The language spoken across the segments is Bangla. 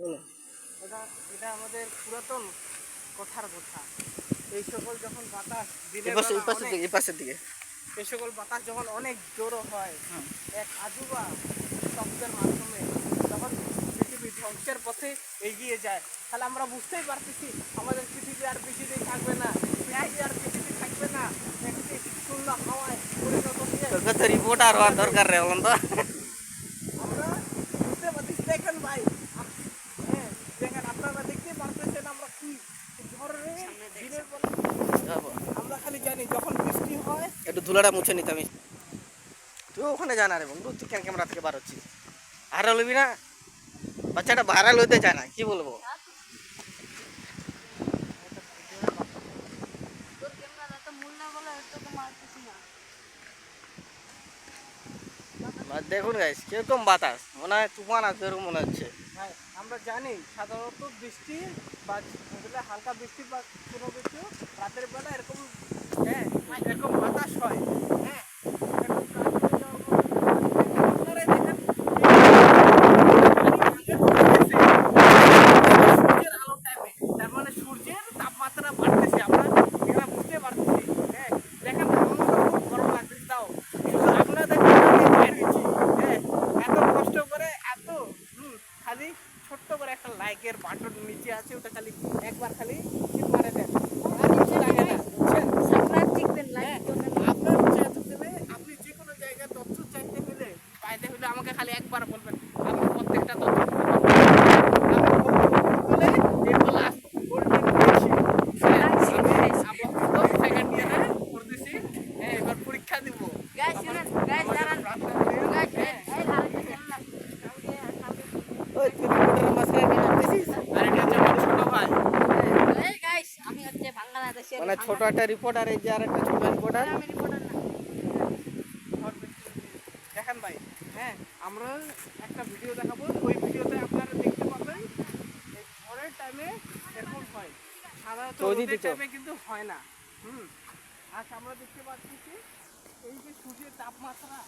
এটা এটা আমাদের পুরাতন কথার কথা। এই সকল যখন বাতাস এই পাশের দিকে এই সকল বাতাস যখন অনেক জোরো হয় এক আজুবা শব্দের মাধ্যমে যখন পৃথিবী ধ্বংসের পথে এগিয়ে যায়। তাহলে আমরা বুঝতেই পারতেছি আমাদের পৃথিবী আর বেশি দিন থাকবে না। পৃথিবী আর বেশি দিন থাকবে না। একটি শূন্য হাওয়ায় পরিণত হয়ে তোকে তো রিপোর্টার হওয়ার দরকার রে বলুন তো আমরা বুঝতে পারতেছি দেখেন ভাই আপ- হ্যাঁ দেখেন আপনারা দেখতে পারতেছেন আমরা কি ঝড়ে দিনের বেলা যাব। আমরা খালি জানি যখন বৃষ্টি হয় একটু ধুলাটা মুছে নিতে আমি তুই ওখানে জানা রে বন্ধু, তুই কেন ক্যামেরা থেকে বার হচ্ছিস? ভাইরাল হবি না? বাচ্চাটা ভাইরাল হইতে চায় না, কি বলব তোর ক্যামেরা তো মূল না বলে তোকে মারতেছি না আর দেখুন গাইস কীরকম বাতাস। মনে হয় তুফান আছে এরকম মনে হচ্ছে। আমরা জানি সাধারণত বৃষ্টি বা হালকা বৃষ্টি বা কোনো কিছু রাতের বেলা এরকম হ্যাঁ এরকম বাতাস হয়। হ্যাঁ এরকম কাজ হয়ে যাওয়ার পর আপনারাই দেখেন, এই পানি সূর্যের আলো টাইমে তার মানে সূর্যের তাপমাত্রা বাড়তেছে আমরা এখানে বুঝতে পারতেছি হ্যাঁ দেখেন আমার খুব গরম লাগতেছে তাও শুধু আপনাদের বাইরে গেছি হ্যাঁ এত কষ্ট করে এত হুম খালি ছোট্ট করে একটা লাইকের বাটন নিচে আছে ওটা খালি একবার খালি মারে দেন। আর কিছু লাগে না। আপনার হ্যাঁ, আপনার আপনি যে কোনো জায়গায় তথ্য চাইতে গেলে পাইতে হলে আমাকে খালি একবার বলবেন আমি প্রত্যেকটা তথ্য বলে এরপর লাস্ট গোল্ডেন পেয়েছি আমি আপাতত সেকেন্ড ইয়ারে পড়তেছি হ্যাঁ এবার পরীক্ষা দিব গাইস শুনেন গাইস দাঁড়ান গাইস এই আরেকটা ক্যামেরা ওই তুই রিপোর্টারের মাঝখানে কেন আসতেছিস? আর এটা হচ্ছে আমার ছোট ভাই এই গাইস আমি হচ্ছে বাংলাদেশের মানে ছোট একটা রিপোর্টার এই যে আর একটা ছোট রিপোর্টার আমি রিপোর্টার না। দেখেন ভাই হ্যাঁ আমরা একটা ভিডিও দেখাবো। ওই ভিডিওতে আপনারা দেখতে পাবেন এই ঝড়ের টাইমে এরকম হয়। সাধারণত রোদের টাইমে কিন্তু হয় না। হুম আজ আমরা দেখতে পাচ্ছি কি এই যে সূর্যের তাপমাত্রা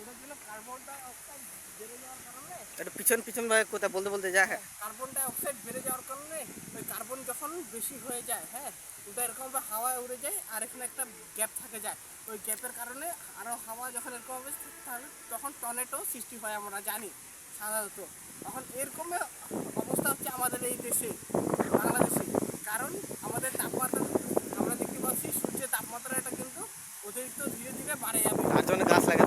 এটার জন্য কার্বন ডাই অক্সাইড বেড়ে যাওয়ার কারণে একটু পিছন পিছন ভাই কোথায় বলতে বলতে যা হ্যাঁ। কার্বন ডাই অক্সাইড বেড়ে যাওয়ার কারণে ওই কার্বন যখন বেশি হয়ে যায় হ্যাঁ ওটা এরকমভাবে হাওয়ায় উড়ে যায় আর এখানে একটা গ্যাপ থাকে যায়। ওই গ্যাপের কারণে আরও হাওয়া যখন এরকম হবে তাহলে তখন টনেটো সৃষ্টি হয় আমরা জানি সাধারণত। তখন এরকম অবস্থা হচ্ছে আমাদের এই দেশে বাংলাদেশে। কারণ আমাদের তাপমাত্রা আমরা দেখতে পাচ্ছি সূর্যের তাপমাত্রাটা কিন্তু অতিরিক্ত ধীরে ধীরে বাড়ে যাবে। তার জন্য গাছ লাগাতে